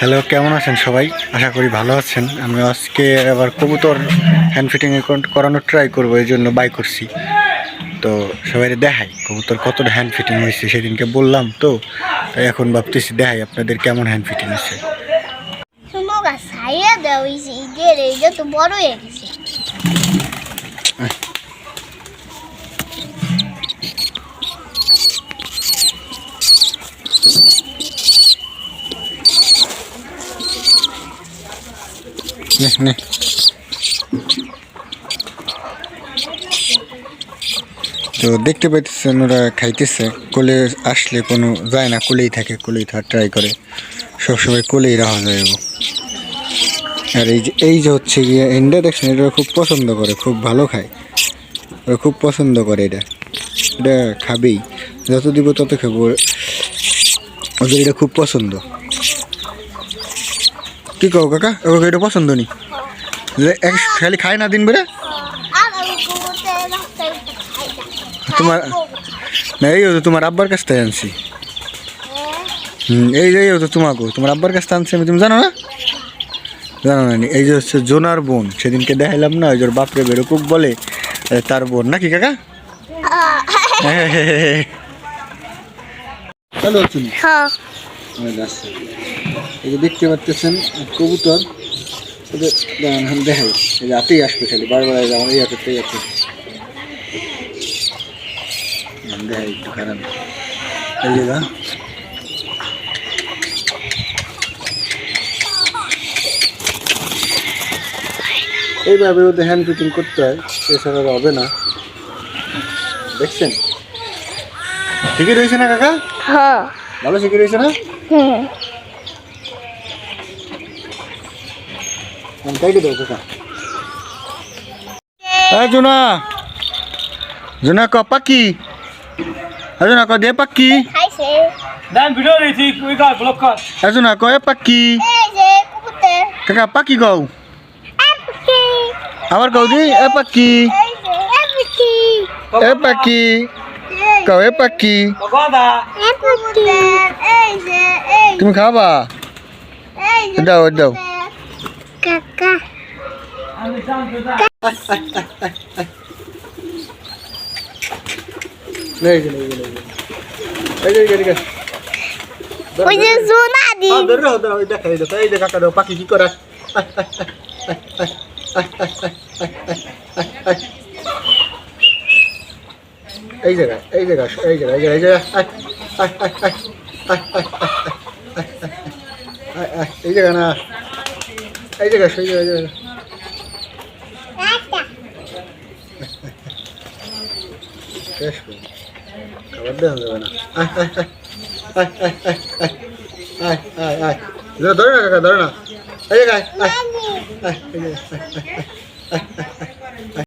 Hello কেমন আছেন সবাই? আশা করি ভালো আছেন। আমি আজকে আবার কবুতর হ্যান্ড ফিটিং করানোর ট্রাই করব এই জন্য বাই করছি। তো সবাই দেখাই কবুতর কতটা হ্যান্ড ফিটিং হয়েছে সেদিনকে বললাম তো। তাই এখন ভাবতেছি দেখাই আপনাদের কেমন হ্যান্ড ফিটিং হয়েছে। তো বড় হয়ে গেছে। নে, নে। তো দেখতে পাইতেছেন ওরা খাইতেছে। কোলে আসলে কোনো যায় না কোলেই থাকে কোলেই থাকার ট্রাই করে। সবসময় কোলেই রাখা যায়। আর এই যে এই যে হচ্ছে গিয়ে এন্ডা দেখছেন এটা খুব পছন্দ করে খুব ভালো খায়। ওরা খুব পছন্দ করে এটা। এটা খাবেই। যত দিব তত খাব। ওদের এটা খুব পছন্দ। কি কও কাকা? ওকে এটা পছন্দ নি? এক খালি খায় না দিন বেড়ে? তোমার না এই তো তোমার আব্বার কাছ থেকে আনছি। হুম এই যে এই তো তোমাকে তোমার আব্বার কাছ থেকে আনছি আমি তুমি জানো না? জানো না নি? এই যে হচ্ছে জোনার বোন সেদিনকে দেখাইলাম না ওই যে ওর বাপরে বেরকুক বলে তার বোন নাকি কাকা? চলো তুমি হ্যাঁ। এই যে দেখতে পাচ্ছেন কবুতর। ওদের দেখাই। এই যে হাতেই আসবে খালি বারবার আমার এই হাতে এই হাতে দেখাই একটু খারাপ এই যে এইভাবে ওদের হ্যান্ড ফিটিং করতে হয় এছাড়া হবে না। দেখছেন? ঠিকই রয়েছে না কাকা? হ্যাঁ। ভালো শিখে রয়েছে না? হুম এ জুনা জুনা ক পাকি জুনা ক দে পাকি দেন ক এ পাকি পাকি গাও আবার গাও দি এ পাকি এ পাকি কাও এ পাকি তুমি খাবা? দাও দাও। হ্যাঁ, পাখি কি করা? এই জায়গায় এই জায়গায় এই জায়গায় এই জায়গায় এই জায়গায় না। এই জায়গা সেই জায়গা শেষ ধরে না কাকা ধরে না এই জায়গায়